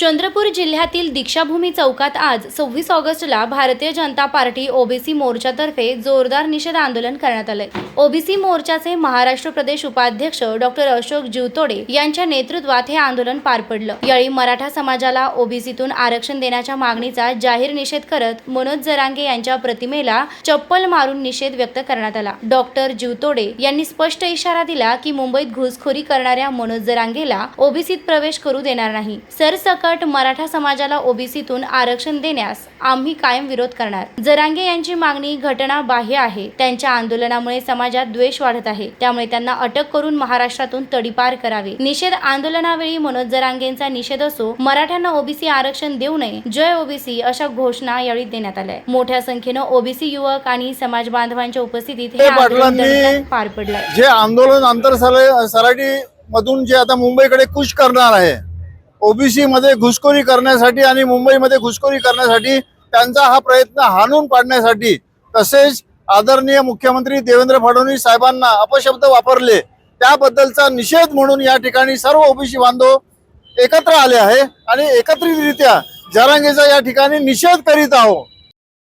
चंद्रपूर जिल्ह्यातील दीक्षाभूमी चौकात आज सव्वीस ऑगस्टला भारतीय जनता पार्टी ओबीसी मोर्चातर्फे जोरदार निषेध आंदोलन करण्यात आले ओबीसी मोर्चाचे महाराष्ट्र प्रदेश उपाध्यक्ष डॉक्टर अशोक जीवतोडे यांच्या नेतृत्वात हे आंदोलन पार पडलं. यावेळी मराठा समाजाला ओबीसीतून आरक्षण देण्याच्या मागणीचा जाहीर निषेध करत मनोज जरांगे यांच्या प्रतिमेला चप्पल मारून निषेध व्यक्त करण्यात आला. डॉक्टर जीवतोडे यांनी स्पष्ट इशारा दिला की मुंबईत घुसखोरी करणाऱ्या मनोज जरांगेला ओबीसीत प्रवेश करू देणार नाही. सरसकट मराठा समाजाला ओबीसीतून आरक्षण देण्यास आम्ही कायम विरोध करणार. जरांगे यांची मागणी घटना बाह्य आहे. त्यांच्या आंदोलनामुळे समाजात द्वेष वाढत आहे. त्यामुळे त्यांना अटक करून महाराष्ट्रातून तडीपार करावे. निषेध आंदोलनावेळी मनोज जरांगेंचा निषेध असो मराठ्यांना ओबीसी आरक्षण देऊ नये जय ओबीसी अशा घोषणा यावेळी देण्यात आल्या. मोठ्या संख्येनं ओबीसी युवक आणि समाज बांधवांच्या उपस्थितीत हे आंदोलन पार पडलंय. जे आंदोलन आंतर सराठी मधून जे आता मुंबईकडे कुश करणार आहे ओबीसी मध्ये घुसखोरी करण्यासाठी आणि मुंबईमध्ये घुसखोरी करण्यासाठी त्यांचा हा प्रयत्न हाणून पाडण्यासाठी तसेच आदरणीय मुख्यमंत्री देवेंद्र फडणवीस साहेबांना अपशब्द वापरले. त्याबद्दलचा निषेध म्हणून या ठिकाणी सर्व ओबीसी बांधव एकत्र आले आहे आणि एकत्रितरित्या जरांगेचा या ठिकाणी निषेध करीत आहोत.